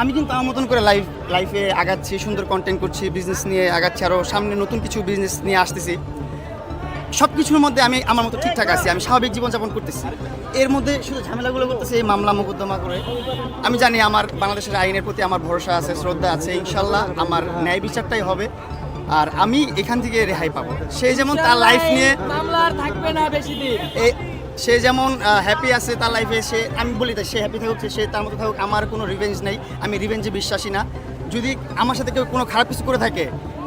আমি কিন্তু আমার মতন করে লাইফ লাইফে আগাচ্ছি সুন্দর কন্টেন্ট করছি বিজনেস নিয়ে আগাচ্ছি আরও সামনে নতুন কিছু বিজনেস নিয়ে আসতেছি। সব কিছুর মধ্যে আমি আমার মতো ঠিকঠাক আছি আমি স্বাভাবিক জীবনযাপন করতেছি। এর মধ্যে শুধু ঝামেলাগুলো করতেছি এই মামলা মোকদ্দমা করে। আমি জানি আমার বাংলাদেশের আইনের প্রতি আমার ভরসা আছে শ্রদ্ধা আছে ইনশাল্লাহ আমার ন্যায় বিচারটাই হবে। আর আমি এখান থেকে রেহাই পাবো। সেই যেমন তার লাইফ নিয়ে মামলা থাকবে না বেশি দিন। সে যেমন হ্যাপি আছে তার লাইফে সে, আমি বলি তাই, সে হ্যাপি থাকুক, সে তার মতো থাকুক, আমার কোনো রিভেঞ্জ নেই, আমি রিভেঞ্জে বিশ্বাসী না। যদি আমার সাথে কেউ কোনো খারাপ কিছু করে থাকে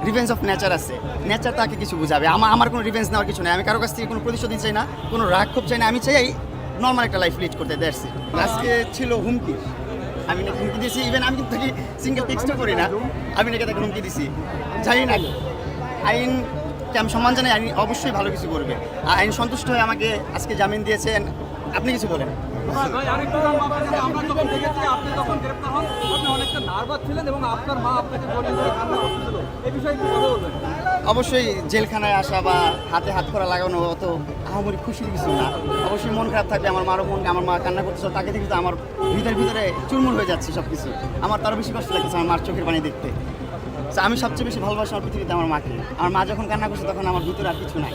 রিভেঞ্জ অফ নেচার আছে। নেচার তাকে কিছু বুঝাবে। আমার আমার কোনো রিভেঞ্জ নেওয়ার কিছু নেই। আমি কারও কাছ থেকে কোনো প্রতিশোধ চাই না, কোনো রাগ খুব চাই না। আমি চাই নর্মাল একটা লাইফ লিড করতে দেখছি আজকে ছিল হুমকি। আমি নাকি হুমকি দিয়েছি ইভেন আমি কিন্তু সিঙ্গেল টেক্সটও করি না। আমি নাকি তাকে হুমকি দিছি। জানি না। আইন কে আমি সম্মান জানাই আইন অবশ্যই ভালো কিছু করবে। আর আইন সন্তুষ্ট হয়ে আমাকে আজকে জামিন দিয়েছেন আপনি কিছু বলেন। করতেছিল অবশ্যই জেলখানায় আসা বা হাতে হাত করা লাগানো অত আহামরি খুশির কিছু না। অবশ্যই মন খারাপ থাকবে আমার মারও মন আমার মা কান্না করতেছে তাকে দেখে তো আমার ভিতরে ভিতরে চুরমুর হয়ে যাচ্ছে সব কিছু আমার তারও বেশি কষ্ট লাগছে আমার মার চোখের পানি দেখতে। আমি সবচেয়ে বেশি ভালোবাসি আমার পৃথিবীতে আমার মাকে। আমার মা যখন কান্না করছে, তখন আমার ভিতরে আর কিছু নাই।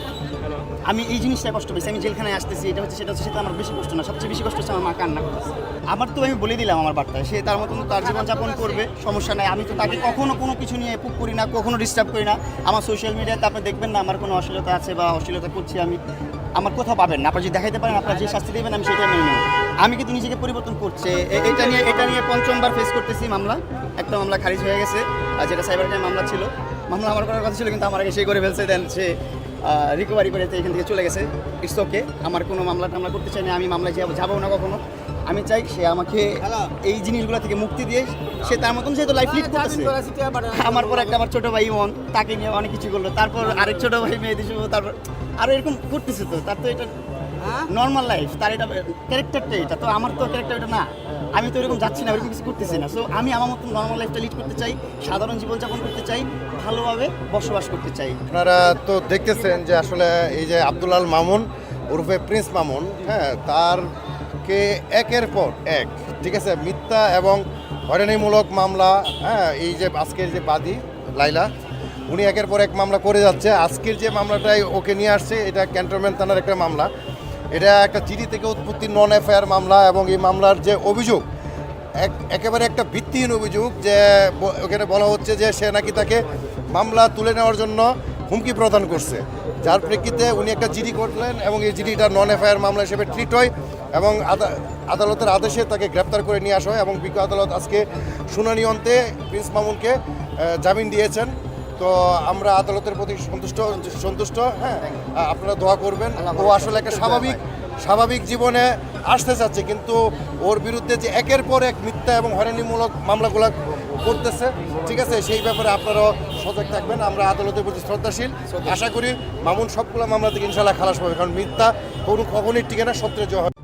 আমি এই জিনিসটা কষ্ট পেয়েছি আমি জেলখানায় আসতেছি, এটা হচ্ছে, সেটা হচ্ছে, সেটা আমার বেশি কষ্ট না, সবচেয়ে বেশি কষ্ট হচ্ছে আমার মা কান্না করতেছে আমার তো আমি বলে দিলাম আমার বার্তায়, সে তার মতন তার জীবনযাপন করবে, সমস্যা নাই, আমি তো তাকে কখনো কোনো কিছু নিয়ে পুক করি না, কখনো ডিস্টার্ব করি না। আমার সোশ্যাল মিডিয়াতে আপনি দেখবেন না, আমার কোনো অশ্লীলতা আছে বা অশ্লীলতা করছি আমি। আমার কোথাও পাবেন না। আপনার যদি দেখাতে পারেন, আপনার যে শাস্তি দেবেন, আমি সেটা মেনে নেব। আমি কিন্তু নিজেকে পরিবর্তন করছে। এটা নিয়ে এটা নিয়ে পঞ্চমবার ফেস করতেছি মামলা। একটা মামলা খারিজ হয়ে গেছে, আর যেটা সাইবার ক্রাইম মামলা ছিল। মামলা আমার করার কথা ছিল, কিন্তু আমার আগে সে করে ফেলছে, দেন সে রিকভারি করে এখান থেকে চলে গেছে। ইটস ওকে আমার কোনো মামলা টামলা করতে চাই না, আমি মামলায় যাব যাব না কখনো। আমি চাই সে আমাকে এই জিনিসগুলো থেকে মুক্তি দিয়ে, সে তার মতন যেহেতু লাইফ লিড করতেছে। আমার পর একটা আমার ছোট ভাই মন তাকে নিয়ে অনেক কিছু করল। তারপর আরেক ছোট ভাই মেয়ে দিয়েছিল তারপর আরও এরকম করতেছে তো, তার তো এটা নর্মাল লাইফ তার এটা ক্যারেক্টারটা এটা, তো আমার তো ক্যারেক্টার এটা না। আমি তো এরকম যাচ্ছি না এরকম কিছু করতেছি না। সো আমি আমার মতন নর্মাল লাইফটা লিড করতে চাই, সাধারণ জীবনযাপন করতে চাই, ভালোভাবে বসবাস করতে চাই। আপনারা তো দেখতেছেন যে আসলে এই যে আব্দুলাল মামুন ওরফে প্রিন্স মামুন হ্যাঁ তারকে একের পর এক, ঠিক আছে, মিথ্যা এবং হয়রানিমূলক মামলা হ্যাঁ এই যে আজকের যে বাদী লাইলা উনি একের পর এক মামলা করে যাচ্ছে। আজকের যে মামলাটাই ওকে নিয়ে আসছে, এটা ক্যান্টনমেন্ট থানার একটা মামলা। এটা একটা চিঠি থেকে উৎপত্তি নন এফআইআর মামলা এবং এই মামলার যে অভিযোগ, এক, একেবারে একটা ভিত্তিহীন অভিযোগ যে ওখানে বলা হচ্ছে যে সে নাকি তাকে মামলা তুলে নেওয়ার জন্য হুমকি প্রদান করছে। যার প্রেক্ষিতে উনি একটা জিডি করলেন এবং এই জিডিটা নন এফআইআর মামলা হিসেবে ট্রিট হয় এবং আদা- আদালতের আদেশে তাকে গ্রেপ্তার করে নিয়ে আসা হয় এবং বিজ্ঞ আদালত আজকে শুনানি অন্তে প্রিন্স মামুনকে জামিন দিয়েছেন। তো আমরা আদালতের প্রতি সন্তুষ্ট সন্তুষ্ট হ্যাঁ? আপনারা দোয়া করবেন। ও আসলে একটা স্বাভাবিক স্বাভাবিক জীবনে আসতে চাচ্ছে কিন্তু ওর বিরুদ্ধে যে একের পর এক মিথ্যা এবং হয়রানিমূলক মামলাগুলো করতেছে ঠিক আছে? সেই ব্যাপারে আপনারাও সজাগ থাকবেন। আমরা আদালতের প্রতি শ্রদ্ধাশীল। আশা করি মামুন সবগুলো মামলা থেকে ইনশাল্লাহ খালাস পাবে কারণ মিথ্যা কোনো কখনই টিকে না সত্যের জয় হবে